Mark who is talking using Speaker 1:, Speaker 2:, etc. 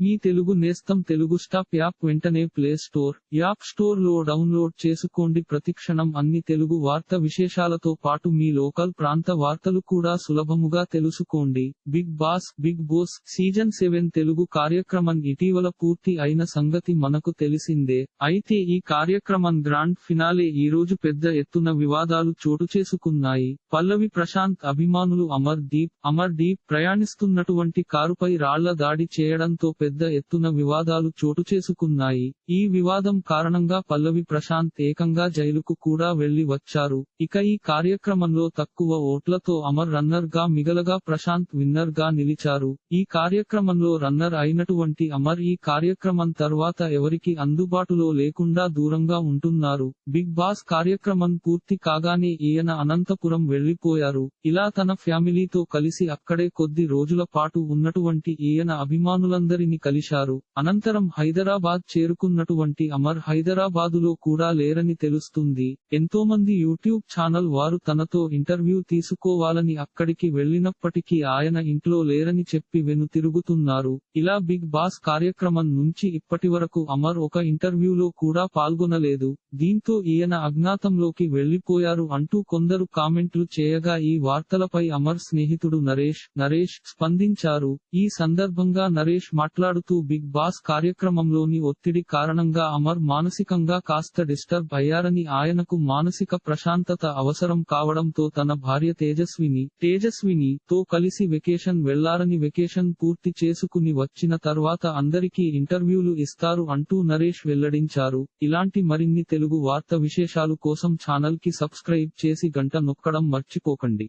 Speaker 1: మీ తెలుగు నేస్తం Telugu stop app వెంటనే play store app స్టోర్లో డౌన్లోడ్ చేసుకోండి. ప్రతిక్షణం అన్ని తెలుగు వార్త విశేషాలతో పాటు మీ లోకల్ ప్రాంత వార్తలు కూడా సులభముగా తెలుసుకోండి. Big boss big boss season seven Telugu కార్యక్రమం ఇటీవల పూర్తి అయిన సంగతి మనకు తెలిసిందే. అయితే ఈ కార్యక్రమం గ్రాండ్ ఫినాలే ఈ రోజు పెద్ద ఎత్తున వివాదాలు చోటు చేసుకున్నాయి. పల్లవి ప్రశాంత్ అభిమానులు అమర్ దీప్ అమర్ దీప్ ప్రయాణిస్తున్నటువంటి కారుపై రాళ్ళ దాడి చేయడంతో పెద్ద ఎత్తున వివాదాలు చోటు చేసుకున్నాయి. ఈ వివాదం కారణంగా పల్లవి ప్రశాంత్ ఏకంగా జైలుకు కూడా వెళ్ళి వచ్చారు. ఇక ఈ కార్యక్రమంలో తక్కువ ఓట్లతో అమర్ రన్నర్గా మిగలగా ప్రశాంత్ విన్నర్గా నిలిచారు. ఈ కార్యక్రమంలో రన్నర్ అయినటువంటి అమర్ ఈ కార్యక్రమం తర్వాత ఎవరికి అందుబాటులో లేకుండా దూరంగా ఉంటున్నారు. బిగ్ బాస్ కార్యక్రమం పూర్తి కాగానే ఈయన అనంతపురం వెళ్ళిపోయారు ఇలా తన ఫ్యామిలీతో కలిసి అక్కడే కొద్ది రోజుల పాటు ఉన్నటువంటి ఈయన అభిమానులందరినీ కలిశారు. అనంతరం హైదరాబాద్ చేరుకున్నటువంటి అమర్ హైదరాబాదులో కూడా లేరని తెలుస్తుంది. ఎంతో మంది యూట్యూబ్ ఛానల్ వారు తనతో ఇంటర్వ్యూ తీసుకోవాలని అక్కడికి వెళ్ళినప్పటికీ ఆయన ఇంట్లో లేరని చెప్పి వెను తిరుగుతున్నారు ఇలా బిగ్ బాస్ కార్యక్రమం నుంచి ఇప్పటివరకు అమర్ ఒక ఇంటర్వ్యూలో కూడా పాల్గొనలేదు. దీంతో ఈయన అజ్ఞాతంలోకి వెళ్ళిపోయారు అంటూ కొందరు కామెంట్లు చేయగా ఈ వార్తలపై అమర్ స్నేహితుడు నరేష్ నరేష్ స్పందించారు. ఈ సందర్భంగా నరేష్ మాట్లాడుతూ బిగ్ బాస్ కార్యక్రమంలోని ఒత్తిడి కారణంగా అమర్ మానసికంగా కాస్త డిస్టర్బ్ అయ్యారని ఆయనకు మానసిక ప్రశాంతత అవసరం కావడంతో తన భార్య తేజస్విని తేజస్విని తో కలిసి వెకేషన్ వెళ్ళారని వెకేషన్ పూర్తి చేసుకుని వచ్చిన తర్వాత అందరికీ ఇంటర్వ్యూలు ఇస్తారు అంటూ నరేష్ వెల్లడించారు. ఇలాంటి మరిన్ని తెలుగు వార్త విశేషాలు కోసం ఛానల్కి సబ్స్క్రైబ్ చేసి గంట నొక్కడం మర్చిపోకండి.